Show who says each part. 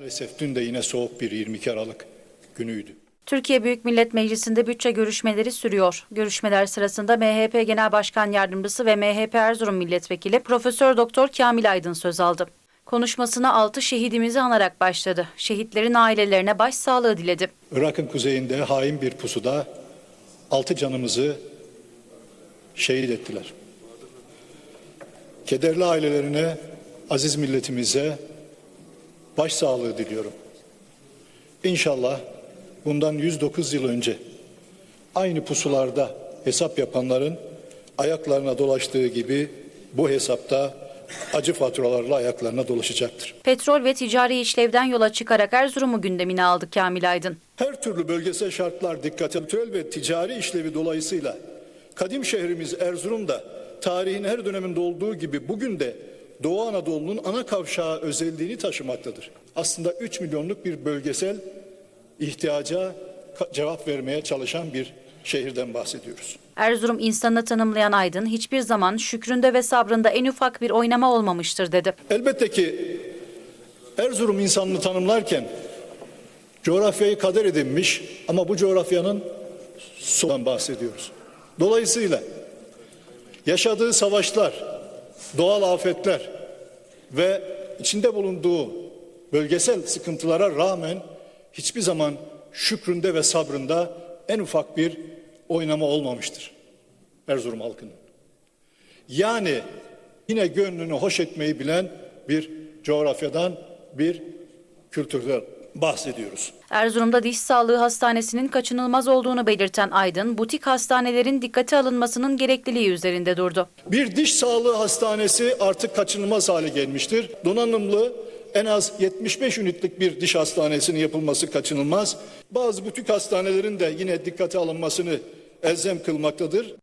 Speaker 1: Maalesef dün de yine soğuk bir 22 Aralık günüydü.
Speaker 2: Türkiye Büyük Millet Meclisi'nde bütçe görüşmeleri sürüyor. Görüşmeler sırasında MHP Genel Başkan Yardımcısı ve MHP Erzurum Milletvekili Profesör Doktor Kamil Aydın söz aldı. Konuşmasına 6 şehidimizi anarak başladı. Şehitlerin ailelerine başsağlığı diledi.
Speaker 1: Irak'ın kuzeyinde hain bir pusuda 6 canımızı şehit ettiler. Kederli ailelerine, aziz milletimize başsağlığı diliyorum. İnşallah bundan 109 yıl önce aynı pusularda hesap yapanların ayaklarına dolaştığı gibi bu hesapta acı faturalarla ayaklarına dolaşacaktır.
Speaker 2: Petrol ve ticari işlevden yola çıkarak Erzurum'u gündemine aldı Kamil Aydın.
Speaker 1: Her türlü bölgesel şartlar dikkate kültürel ve ticari işlevi dolayısıyla kadim şehrimiz Erzurum'da tarihin her döneminde olduğu gibi bugün de Doğu Anadolu'nun ana kavşağı özelliğini taşımaktadır. Aslında 3 milyonluk bir bölgesel ihtiyaca cevap vermeye çalışan bir şehirden bahsediyoruz.
Speaker 2: Erzurum insanını tanımlayan Aydın hiçbir zaman şükründe ve sabrında en ufak bir oynama olmamıştır dedi.
Speaker 1: Elbette ki Erzurum insanını tanımlarken coğrafyayı kader edinmiş ama bu coğrafyanın sudan bahsediyoruz. Dolayısıyla yaşadığı savaşlar, doğal afetler ve içinde bulunduğu bölgesel sıkıntılara rağmen hiçbir zaman şükründe ve sabrında en ufak bir oynama olmamıştır Erzurum halkının. Yani yine gönlünü hoş etmeyi bilen bir coğrafyadan, bir kültürden bahsediyoruz.
Speaker 2: Erzurum'da diş sağlığı hastanesinin kaçınılmaz olduğunu belirten Aydın, butik hastanelerin dikkate alınmasının gerekliliği üzerinde durdu.
Speaker 1: Bir diş sağlığı hastanesi artık kaçınılmaz hale gelmiştir. Donanımlı en az 75 ünitlik bir diş hastanesinin yapılması kaçınılmaz. Bazı butik hastanelerin de yine dikkate alınmasını elzem kılmaktadır.